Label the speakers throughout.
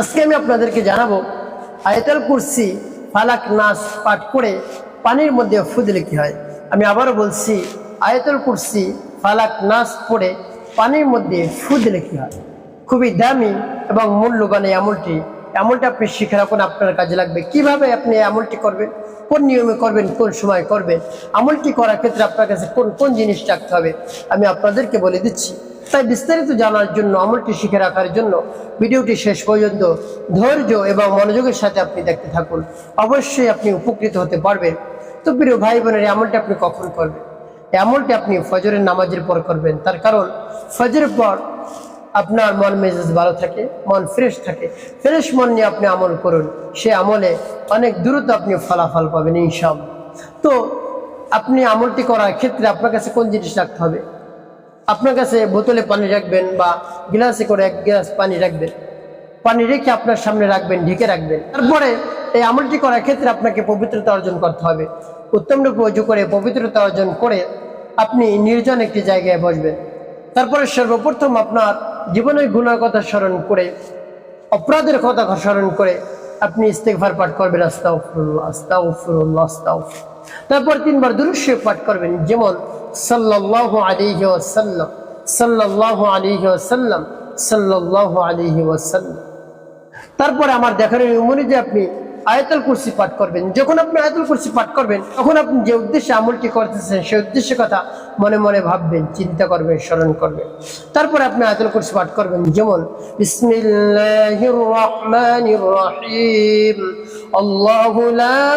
Speaker 1: আজকে আমি আপনাদেরকে জানাব আয়তাল কুরসি, ফালাক নাস পাঠ করে পানির মধ্যে ফু দিলে কি হয়? আমি আবারও বলছি, আয়তাল কুরসি, ফালাক নাস পড়ে পানির মধ্যে ফু দিলে কি হয়? খুবই দামি এবং মূল্যবান এই আমলটি। আমলটা আপনি শিখে রাখুন, আপনার কাজে লাগবে। কীভাবে আপনি আমলটি করবেন? কোন নিয়মে করবেন? কোন সময় করবেন? আমলটি করার ক্ষেত্রে আপনার কাছে কোন কোন জিনিস রাখতে হবে? আমি আপনাদেরকে বলে দিচ্ছি। তাই বিস্তারিত জানার জন্য, আমলটি শিখে রাখার জন্য ভিডিওটি শেষ পর্যন্ত ধৈর্য এবং মনোযোগের সাথে আপনি দেখতে থাকুন। অবশ্যই আপনি উপকৃত হতে পারবেন। তো প্রিয় ভাই বোনের আমলটি আপনি কখন করবেন? আমলটি আপনি ফজরের নামাজের পর করবেন। তার কারণ, ফজরের পর আপনার মন মেজাজ ভালো থাকে, মন ফ্রেশ থাকে। ফ্রেশ মন নিয়ে আপনি আমল করুন। সে আমলে অনেক দ্রুত আপনি ফলাফল পাবেন ইনশাআল্লাহ। তো আপনি আমলটি করার ক্ষেত্রে আপনার কাছে কোন জিনিস রাখতে হবে? আপনার কাছে বোতলে পানি রাখবেন বা গ্লাসে করে এক গ্লাস পানি রাখবেন। পানি রেখে আপনার সামনে রাখবেন, ঢেকে রাখবেন। তারপরে এই আমলটি করার ক্ষেত্রে আপনাকে পবিত্রতা অর্জন করতে হবে। উত্তম রূপে অজু করে পবিত্রতা অর্জন করে আপনি নির্জন একটি জায়গায় বসবেন। তারপরে সর্বপ্রথম আপনার জীবনের গুণার কথা স্মরণ করে, অপরাধের কথা স্মরণ করে আপনি ইস্তেকভার পাঠ করবেন আস্তাউফুল্লাহ আস্তাউফুল্লাহ আস্তাউফুল্লাহ তারপর তিনবার দুরুশ পাঠ করবেন। যেমন সাল্লাহ আলিহ সাল্লাম সাল্লাহ আলিহ সাল্লাম সাল্লাহ আলিহ সাল্লাম তারপরে আমার দেখার মনে যে আপনি আয়াতুল কুরসি পাঠ করবেন। যখন আপনি আয়াতুল কুরসি পাঠ করবেন, তখন আপনি যে উদ্দেশ্যে আমলটি করতেছেন, সেই উদ্দেশ্যের কথা মনে মনে ভাববেন, চিন্তা করবেন, স্মরণ করবেন। তারপরে আপনি আয়াতুল কুরসি পাঠ করবেন। যেমন, বিসমিল্লাহির রহমানির রহিম। আল্লাহু লা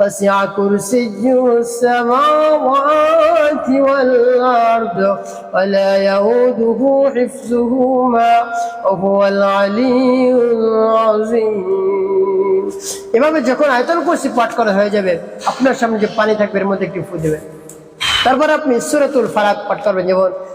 Speaker 1: وسع كرسيه السماوات والأرض ولا يؤوده حفظهما وهو العلي العظيم এভাবে যখন আয়তন কুরসি পাঠ করা হয়ে যাবে আপনার সামনে যে পানি থাকবে এর মধ্যে একটু ফু দেবেন তারপর আপনি সূরাতুল ফালাক পাঠ করবেন যেমন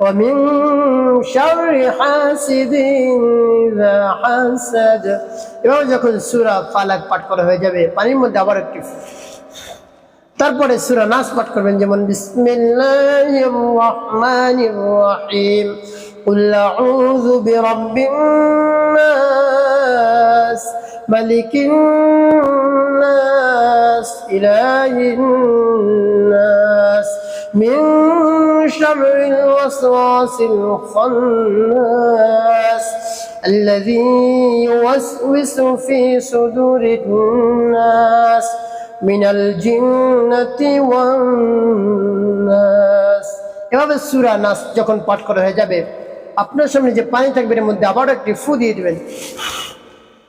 Speaker 1: ومن شر حاسد إذا حسد এবার যখন সূরা ফালাক পাঠ করা হয়ে যাবে পানির মধ্যে আবার একটি তারপরে সূরা নাস পাঠ করবেন যেমন বিসমিল্লাহির রহমানির রহিম قل أعوذ برب الناس ملك الناس إله الناس من شر الوسواس الخناس الذي يوسوس في صدور الناس من الجنة والناس এভাবে সুরা নাস যখন পাঠ করা হয়ে যাবে আপনার সামনে যে পানি থাকবে এর মধ্যে আবার একটি ফু দিয়ে দিবেন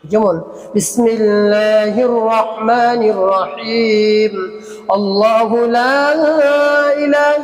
Speaker 1: যেমন বিসমিল্লাহির রহমানির রহিম আল্লাহু লা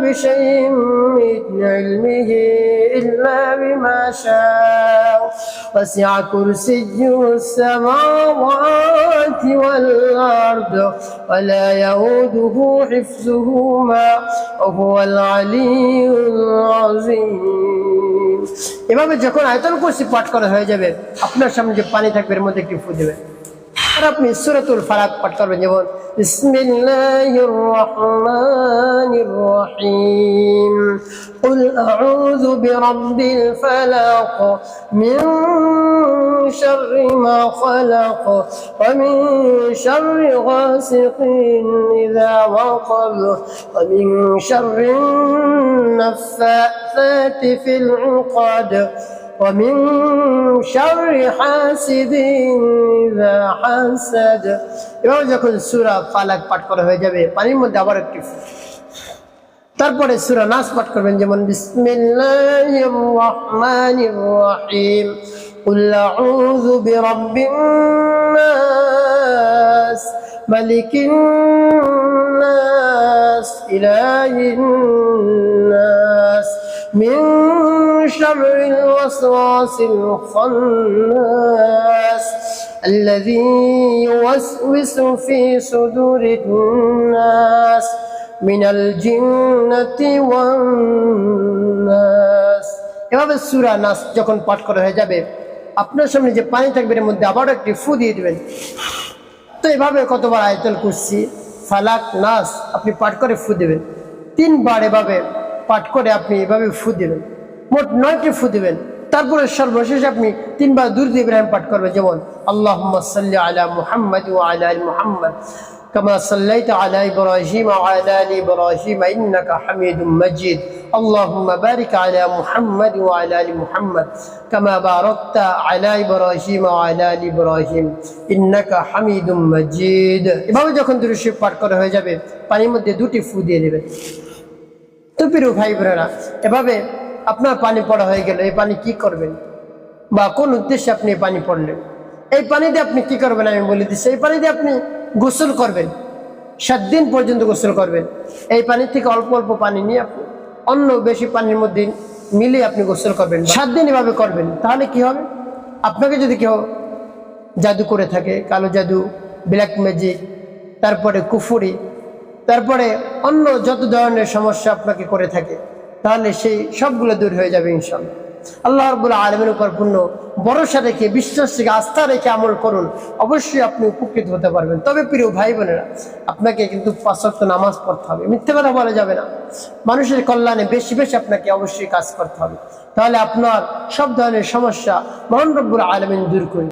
Speaker 1: بشيء من علمه إلا بما شاء وسع كرسيه السماوات والأرض ولا يؤوده حفظهما وهو العلي العظيم এভাবে যখন আয়তন কুরসি পাঠ করা হয়ে যাবে আপনার সামনে যে পানি থাকবে এর মধ্যে একটু ফু দেবেন আর আপনি সুরাতুল ফালাক পাঠ করবেন যেমন বিসমিল্লাহির রহমানির রহিম قل أعوذ برب الفلق من شر ما خلق ومن شر غاسق إذا وقب ومن شر النفاثات في العقد ومن شر حاسد إذا حسد এবার যখন সূরা ফালাক পাঠ করা হয়ে যাবে পানির মধ্যে আবার একটি তারপরে সূরা নাস পাঠ করবেন যেমন বিসমিল্লাহির রহমানির রহিম قل أعوذ برب الناس ملك الناس إله الناس من شر الوسواس الخناس الذي يوسوس في صدور الناس من الجنة والناس এভাবে সুরা নাস যখন পাঠ করা হয়ে যাবে আপনার সামনে যে পানি থাকবে এর মধ্যে আবারও একটি ফু দিয়ে দিবেন তো এভাবে কতবার আয়তল করছি ফালাক নাস আপনি পাঠ করে ফু দেবেন তিনবার এভাবে পাঠ করে আপনি এভাবে ফু দেবেন মোট নয়টি ফু দেবেন তারপরে সর্বশেষ আপনি তিনবার দুর্দ ইব্রাহিম পাঠ করবেন যেমন আল্লাহ সাল্লি আলা মুহাম্মদ ও আলা আল মুহাম্মদ كما صليت على إبراهيم وعلى آل إبراهيم إنك حميد مجيد اللهم بارك على محمد وعلى آل محمد كما باركت على إبراهيم وعلى آل إبراهيم إنك حميد مجيد এভাবে যখন দুরুশরীফ পাঠ করা হয়ে যাবে পানির মধ্যে দুটি ফু দিয়ে দেবেন তো প্রিয় ভাই বোনেরা এভাবে আপনার পানি পড়া হয়ে গেল এই পানি কি করবেন বা কোন উদ্দেশ্যে আপনি এই পানি পড়লেন এই পানি দিয়ে আপনি কি করবেন আমি বলে দিচ্ছি এই পানি দিয়ে আপনি গোসল করবেন। সাত দিন পর্যন্ত গোসল করবেন। এই পানি থেকে অল্প অল্প পানি নিয়ে আপনি অন্য বেশি পানির মধ্যে মিলিয়ে আপনি গোসল করবেন। সাত দিন এভাবে করবেন, তাহলে কি হবে? আপনাকে যদি কেউ জাদু করে থাকে, কালো জাদু ব্ল্যাক ম্যাজিক তারপরে কুফুরি, তারপরে অন্য যত ধরনের সমস্যা আপনাকে করে থাকে, তাহলে সেই সবগুলো দূর হয়ে যাবে ইনশাল্লাহ আল্লাহ রবুল আলমের উপর পূর্ণ ভরসা রেখে, বিশ্বাস রেখে, আস্থা রেখে আমল করুন। অবশ্যই আপনি উপকৃত হতে পারবেন। তবে প্রিয় ভাই বোনেরা, আপনাকে কিন্তু পাঁচক্ত নামাজ পড়তে হবে। মিথ্যে কথা বলা যাবে না। মানুষের কল্যাণে বেশি বেশি আপনাকে অবশ্যই কাজ করতে হবে। তাহলে আপনার সব ধরনের সমস্যা মহান রব্বুল আলমিন দূর করুন